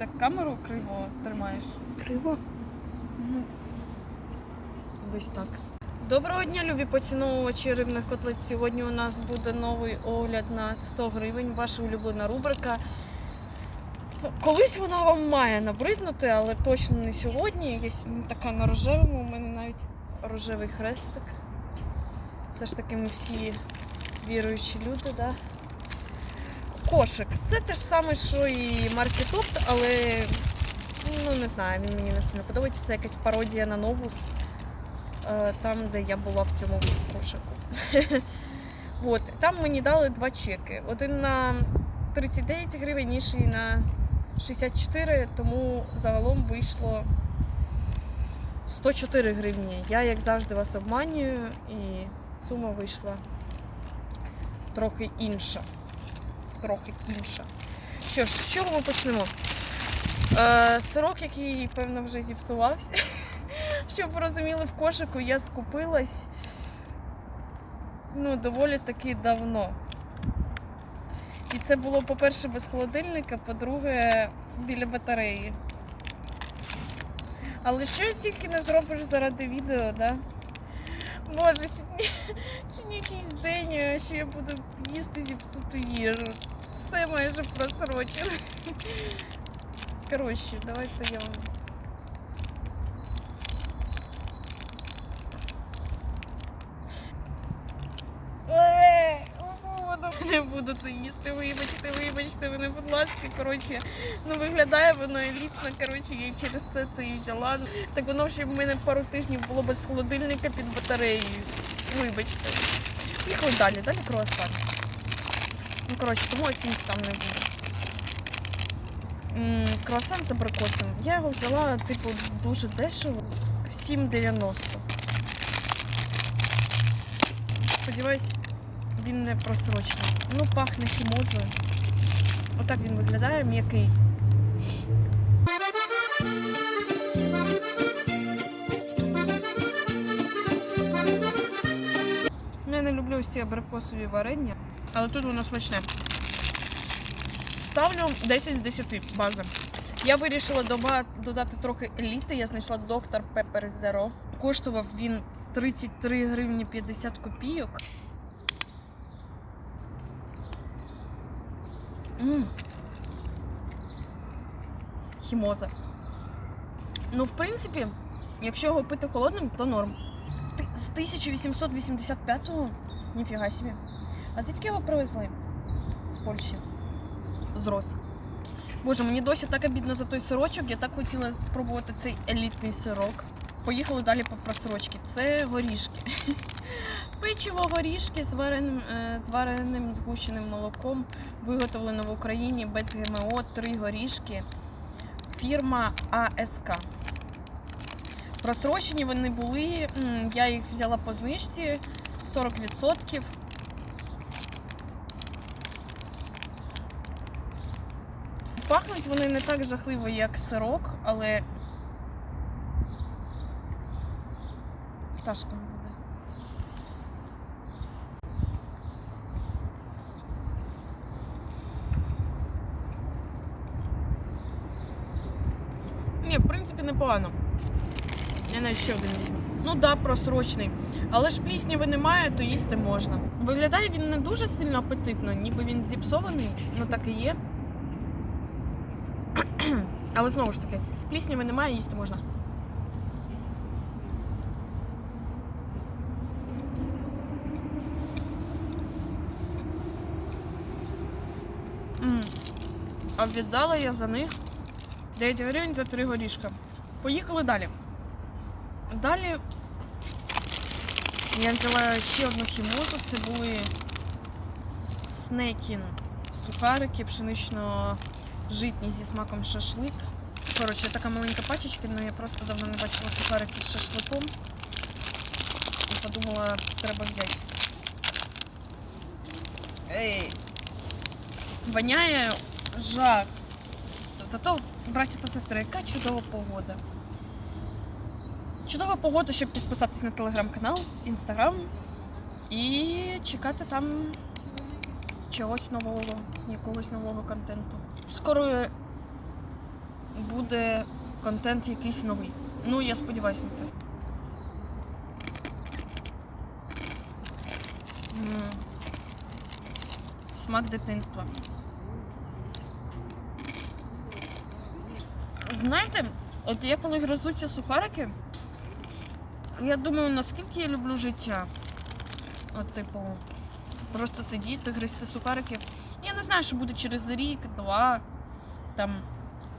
Так камеру криво тримаєш. Криво. Угу. Десь так. Доброго дня, любі поціновувачі рибних котлет. Сьогодні у нас буде новий огляд на 100 гривень. Ваша улюблена рубрика. Колись вона вам має набриднути, але точно не сьогодні. Є така на рожевому, у мене навіть рожевий хрестик. Все ж таки ми всі віруючі люди, да? Кошик. Це те ж саме, що і маркетопт, але ну не знаю, він мені не сильно подобається. Це якась пародія на новус. е, Там, де я була в цьому кошику. От, там мені дали два чеки. Один на 39 гривень, інший на 64, тому загалом вийшло 104 гривні. Я, як завжди, вас обманюю, і сума вийшла трохи інша. Трохи інша. Що ж, з чого ми почнемо? Е, сирок, який, певно, вже зіпсувався. Щоб ви розуміли, в кошику я скупилась ну, доволі таки давно. І це було, по-перше, без холодильника, по-друге, біля батареї. Але що тільки не зробиш заради відео, да? Боже, сьогодні, сьогодні якийсь день, що я буду їсти зіпсуту їжу. Все майже просрочено. Коротше, давайте я вам. Не буду це їсти, вибачте, вибачте мене, будь ласка. Коротше, ну виглядає воно елітно. Коротше, я через це це і взяла. Так воно ще в мене пару тижнів було без холодильника під батареєю. Вибачте. Поїхали далі, далі круасан. Ну, коротше, тому оцінки там не буде. М, Круасан з абрикосом. Я його взяла, типу, дуже дешево. 7,90. Сподіваюсь, він не просрочений. Ну, пахне хімозою. Отак він виглядає, м'який. Ну, Я не люблю всі абрикосові варення, але тут воно смачне. Ставлю 10 з 10 база. Я вирішила додати трохи еліти. Я знайшла доктор Pepper Zero. Коштував він 33 гривні 50 копійок. М. Хімоза. Ну, в принципі, якщо його пити холодним, то норм. З 1885-го? Ніфіга собі. А звідки його привезли? З Польщі. З Рос. Боже, мені досі так обідно за той сирочок. Я так хотіла спробувати цей елітний сирок. Поїхали далі по просрочці. Це горішки. Печиво горішки з вареним, е, з вареним згущеним молоком, виготовлено в Україні без ГМО, три горішки. Фірма АСК. Просрочені вони були. Я їх взяла по знижці 40%. Пахнуть вони не так жахливо, як сирок, але пташка буде. Ні, в принципі, непогано. Я навіть ще один. Ну да, просрочний. Але ж плісняви немає, то їсти можна. Виглядає він не дуже сильно апетитно, ніби він зіпсований, ну так і є. Але знову ж таки, плісняви немає, їсти можна. М. А віддала я за них 9 гривень за 3 горішка. Поїхали далі. Далі я взяла ще одну хімозу. Це були снекін сухарики пшенично-житні зі смаком шашлик. Коротше, така маленька пачечка, але я просто давно не бачила сухарики з шашликом. І подумала, треба взяти. Ей. Воняє жах. Зато, браті та сестри, яка чудова погода. Чудова погода, щоб підписатись на телеграм-канал, інстаграм і чекати там чогось нового, якогось нового контенту. Скоро буде контент якийсь новий. Ну, я сподіваюся на це. Смак дитинства. Знаєте, от я коли гризу ці сухарики, я думаю, наскільки я люблю життя. От, типу, просто сидіти, гризти сухарики. Я не знаю, що буде через рік, два. Там.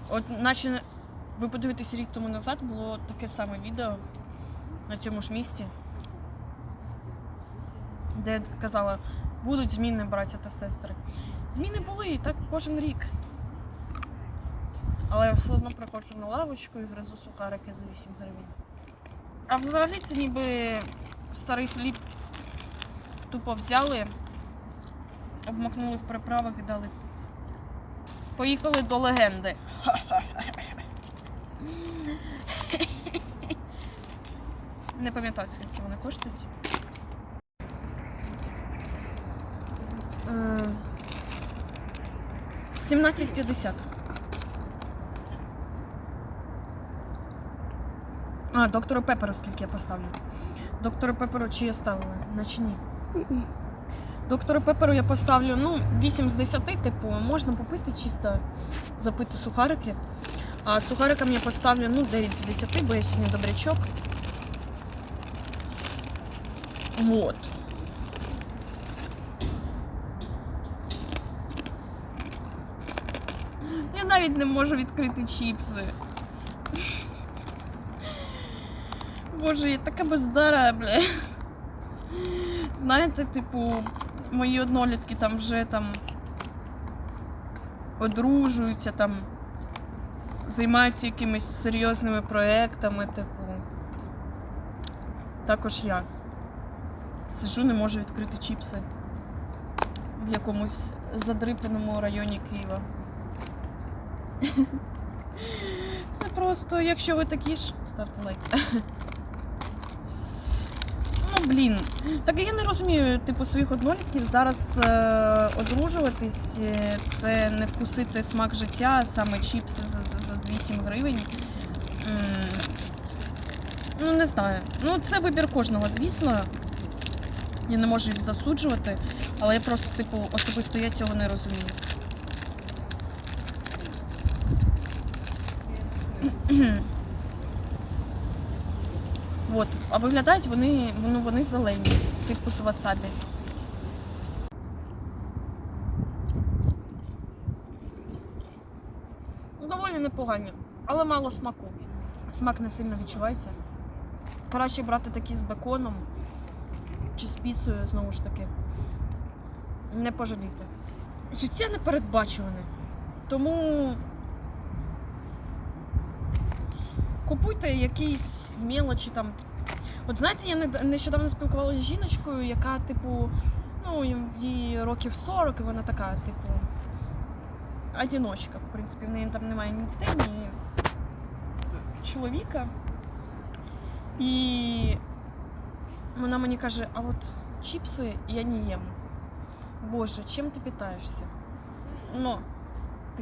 От, наче ви подивитесь рік тому назад, було таке саме відео на цьому ж місці, де я казала, будуть зміни, браття та сестри. Зміни були і так кожен рік. Але я все одно приходжу на лавочку і гризу сухарики за 8 гривень. А взагалі це ніби старий хліб тупо взяли, обмакнули в приправах і дали. Поїхали до легенди. Не пам'ятаю, скільки вони коштують. Е, 17,50. А, доктору Пеперу скільки я поставлю. Доктору Пеперу чи я ставила, наче ні. Доктору Пеперу я поставлю, ну, 8 з 10, типу, можна попити чисто запити сухарики. А сухарикам я поставлю, ну, 9 з 10, бо я сьогодні добрячок. Вот. Я навіть не можу відкрити чіпси. Боже, я така бездара, бля. Знаєте, типу, мої однолітки там вже там одружуються, там займаються якимись серйозними проектами, типу. Також я. Сижу, не можу відкрити чіпси в якомусь задрипаному районі Києва. Це просто, якщо ви такі ж, ставте лайк. Блін. Так я не розумію, типу, своїх однолітків зараз е, одружуватись, е, це не вкусити смак життя, саме чіпси за, за 8 гривень. М, Ну, не знаю. Ну, це вибір кожного, звісно. Я не можу їх засуджувати, але я просто, типу, особисто я цього не розумію. От, а виглядають вони, ну, вони зелені, типу з васабі. Ну, Доволі непогані, але мало смаку. Смак не сильно відчувається. Краще брати такі з беконом чи з піцею, знову ж таки. Не пожаліти. Життя не передбачуване. Тому купуйте якісь мелочі там. От знаєте, я нещодавно спілкувалася з жіночкою, яка, типу, ну, їй років 40, і вона така, типу, одиночка, в принципі, в неї там немає ні дітей, ні чоловіка. І вона мені каже, а от чіпси я не їм. Боже, чим ти питаєшся? Ну,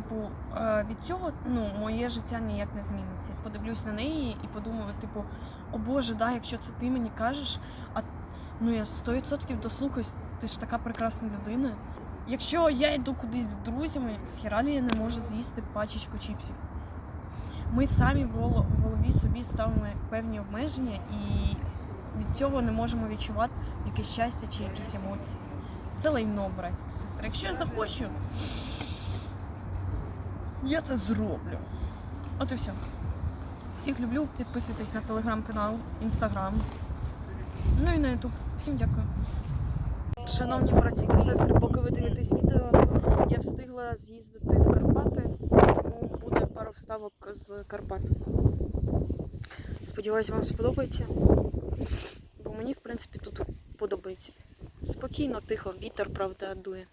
типу, е, від цього ну, моє життя ніяк не зміниться. Подивлюсь на неї і подумаю, типу, о Боже, да, якщо це ти мені кажеш, а ну я 100% дослухаюсь, ти ж така прекрасна людина. Якщо я йду кудись з друзями, з хералі я не можу з'їсти пачечку чіпсів. Ми самі в голові собі ставимо певні обмеження і від цього не можемо відчувати якесь щастя чи якісь емоції. Це лайно, братці та сестри. Якщо я захочу, я це зроблю. От і все. Всіх люблю, підписуйтесь на телеграм-канал, інстаграм. Ну і на ютуб. Всім дякую. Шановні браті та сестри, поки ви дивитесь відео, я встигла з'їздити в Карпати, тому буде пару вставок з Карпат. Сподіваюся, вам сподобається. Бо мені, в принципі, тут подобається. Спокійно, тихо, вітер, правда, дує.